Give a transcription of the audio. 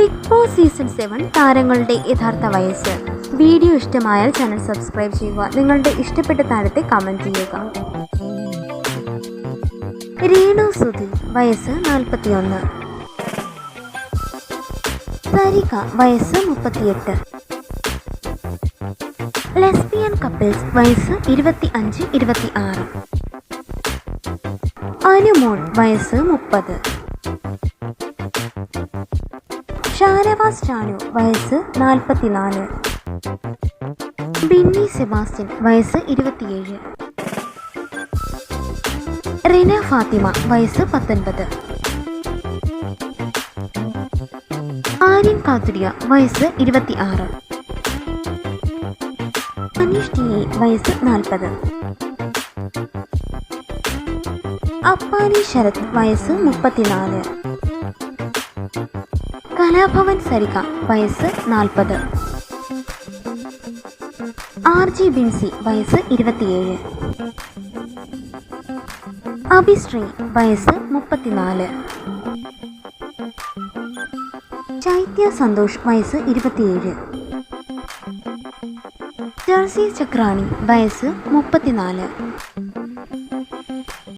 Big boss season seven താരങ്ങളുടെ യഥാർത്ഥ വയസ്സ്. വീഡിയോ ഇഷ്ടമായാൽ ചാനൽ സബ്സ്ക്രൈബ് ചെയ്യുക. നിങ്ങളുടെ ഇഷ്ടപ്പെട്ട താരത്തെ കമന്റ് ചെയ്യുക. രേണു സുധി വയസ്സ് നാൽപ്പത്തിയൊന്ന്. സരിക വയസ്സ് മുപ്പത്തിയെട്ട്. ലെസ്ബിയൻ കപ്പിൾസ് വയസ്സ് ഇരുപത്തി അഞ്ച് ഇരുപത്തി ആറ് അനുമോൾ വയസ്സ് മുപ്പത്. ഷാനവാസ് ചാനു വയസ്സ് നാൽപ്പത്തിനാല്. ബിന്നി സെബാസ്റ്റ്യൻ വയസ്സ് ഇരുപത്തിയേഴ്. റിന ഫാത്തിമ വയസ്സ് പത്തൊൻപത്. ആര്യൻ കാത്തുരിയ വയസ്സ് ഇരുപത്തി ആറ് മനീഷ് ടി വയസ്സ് നാൽപ്പത്. അപ്പാനി ശരത് വയസ്സ് മുപ്പത്തിനാല്. കലാഭവൻ സരിക വയസ്സ് നാൽപ്പത്. ആർ ജി ബിൻസി വയസ്സ് ഇരുപത്തിയേഴ്. അഭിശ്രീ വയസ്സ് മുപ്പത്തിനാല്. ചൈത്യ സന്തോഷ് വയസ്സ് ഇരുപത്തിയേഴ്. ജേഴ്സി ചക്രാണി വയസ്സ് മുപ്പത്തിനാല്.